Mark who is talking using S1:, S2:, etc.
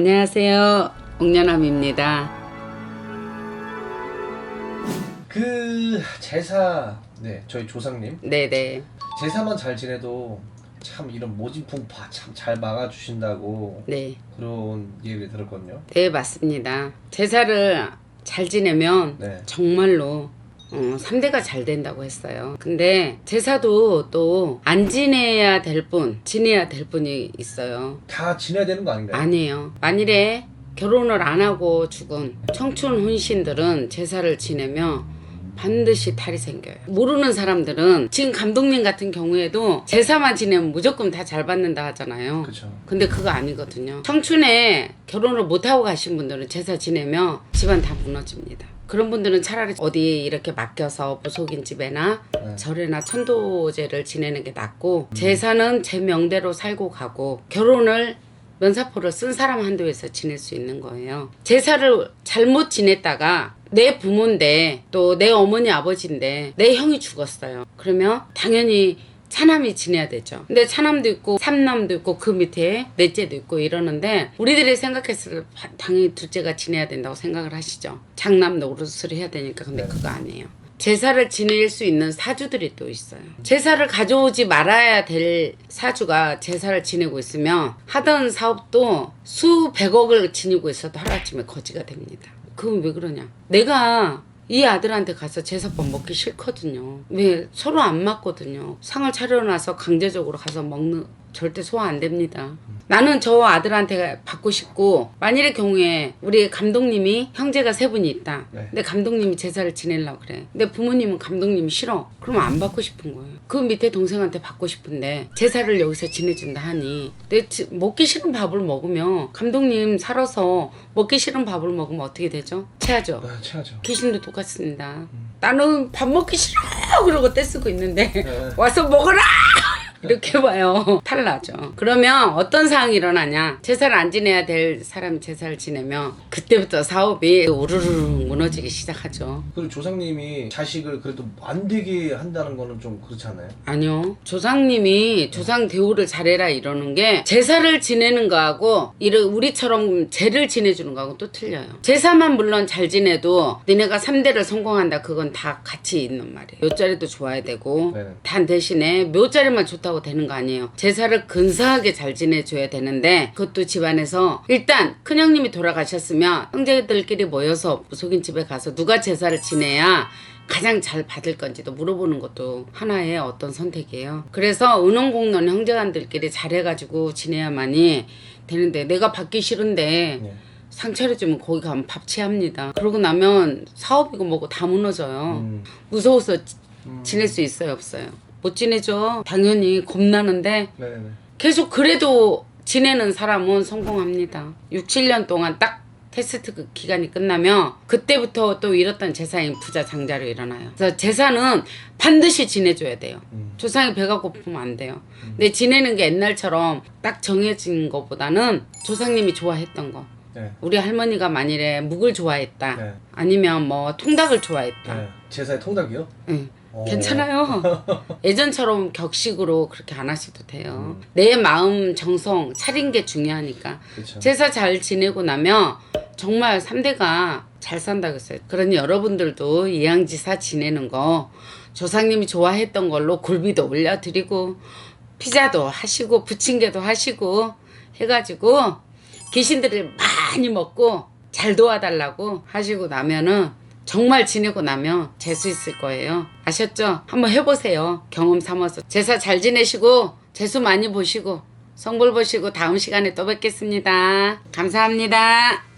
S1: 안녕하세요. 옥년함입니다.
S2: 그 제사 네 저희 조상님
S1: 네네.
S2: 제사만 잘 지내도 참 이런 모진풍파 참 잘 막아주신다고
S1: 네.
S2: 그런 얘기를 들었거든요.
S1: 네, 맞습니다. 제사를 잘 지내면
S2: 네.
S1: 정말로 어, 3대가 잘 된다고 했어요. 근데 제사도 또 안 지내야 될 분, 지내야 될 분이 있어요.
S2: 다 지내야 되는 거 아닌가요?
S1: 아니에요. 만일에 결혼을 안 하고 죽은 청춘 혼신들은 제사를 지내면 반드시 탈이 생겨요. 모르는 사람들은 지금 감독님 같은 경우에도 제사만 지내면 무조건 다 잘 받는다 하잖아요.
S2: 그렇죠.
S1: 근데 그거 아니거든요. 청춘에 결혼을 못하고 가신 분들은 제사 지내면 집안 다 무너집니다. 그런 분들은 차라리 어디 이렇게 맡겨서 무속인 집에나
S2: 네.
S1: 절에나 천도제를 지내는 게 낫고 제사는 제 명대로 살고 가고 결혼을 면사포를 쓴 사람 한도에서 지낼 수 있는 거예요. 제사를 잘못 지냈다가 내 부모인데 또 내 어머니 아버지인데 내 형이 죽었어요. 그러면 당연히 차남이 지내야 되죠. 근데 차남도 있고 삼남도 있고 그 밑에 넷째도 있고 이러는데 우리들이 생각했을 때 당연히 둘째가 지내야 된다고 생각을 하시죠. 장남 노릇을 해야 되니까 근데
S2: 네.
S1: 그거 아니에요. 제사를 지낼 수 있는 사주들이 또 있어요. 제사를 가져오지 말아야 될 사주가 제사를 지내고 있으면 하던 사업도 수백억을 지니고 있어도 하루아침에 거지가 됩니다. 그건 왜 그러냐? 내가 이 아들한테 가서 제사밥 먹기 싫거든요. 왜 서로 안 맞거든요. 상을 차려놔서 강제적으로 가서 먹는 절대 소화 안 됩니다. 나는 저 아들한테 받고 싶고 만일의 경우에 우리 감독님이 형제가 세 분이 있다.
S2: 네.
S1: 근데 감독님이 제사를 지내려고 그래. 근데 부모님은 감독님이 싫어. 그러면 안 받고 싶은 거예요. 그 밑에 동생한테 받고 싶은데 제사를 여기서 지내준다 하니 내 지- 먹기 싫은 밥을 먹으면 감독님 살아서 먹기 싫은 밥을 먹으면 어떻게 되죠? 체하죠.
S2: 아, 체하죠.
S1: 귀신도 똑같습니다. 나는 밥 먹기 싫어 그러고 떼쓰고 있는데
S2: 네.
S1: 와서 먹어라 이렇게 봐요 탈나죠 그러면 어떤 상황이 일어나냐 제사를 안 지내야 될 사람이 제사를 지내면 그때부터 사업이 우르르 무너지기 시작하죠
S2: 그리고 조상님이 자식을 그래도 안 되게 한다는 거는 좀 그렇지 않나요?
S1: 아니요. 조상님이 조상 대우를 잘해라 이러는 게 제사를 지내는 거하고 우리처럼 제를 지내주는 거하고 또 틀려요. 제사만 물론 잘 지내도 니네가 3대를 성공한다 그건 다 같이 있는 말이에요. 묘자리도 좋아야 되고
S2: 네.
S1: 단 대신에 묘자리만 좋다 고 되는 거 아니에요. 제사를 근사하게 잘 지내줘야 되는데 그것도 집안에서 일단 큰형님이 돌아가셨으면 형제들끼리 모여서 무속인 집에 가서 누가 제사를 지내야 가장 잘 받을 건지도 물어보는 것도 하나의 어떤 선택이에요. 그래서 은원공론 형제간들끼리 잘해가지고 지내야만이 되는데 내가 받기 싫은데
S2: 네.
S1: 상 차려주면 거기 가면 밥 취합니다. 그러고 나면 사업이고 뭐고 다 무너져요.
S2: 음.
S1: 무서워서 지- 지낼 수 있어요 없어요? 못 지내죠. 당연히 겁나는데
S2: 네네.
S1: 계속 그래도 지내는 사람은 성공합니다. 6, 7년 동안 딱 테스트 그 기간이 끝나면 그때부터 또 잃었던 재산이 부자 장자로 일어나요. 그래서 재산은 반드시 지내줘야 돼요.
S2: 음.
S1: 조상이 배가 고프면 안 돼요. 근데 지내는 게 옛날처럼 딱 정해진 것보다는 조상님이 좋아했던 거.
S2: 네.
S1: 우리 할머니가 만일에 묵을 좋아했다.
S2: 네.
S1: 아니면 뭐 통닭을 좋아했다.
S2: 네. 제사의 통닭이요?
S1: 응.
S2: 어.
S1: 괜찮아요. 예전처럼 격식으로 그렇게 안 하셔도 돼요.
S2: 음.
S1: 내 마음 정성 차린 게 중요하니까.
S2: 그렇죠.
S1: 제사 잘 지내고 나면 정말 3대가 잘 산다고 했어요. 그러니 여러분들도 이양지사 지내는 거 조상님이 좋아했던 걸로 굴비도 올려드리고 피자도 하시고 부침개도 하시고 해가지고 귀신들을 많이 먹고 잘 도와달라고 하시고 나면은 정말 지내고 나면 재수 있을 거예요. 아셨죠? 한번 해보세요. 경험 삼아서. 제사 잘 지내시고 재수 많이 보시고 성불 보시고 다음 시간에 또 뵙겠습니다. 감사합니다.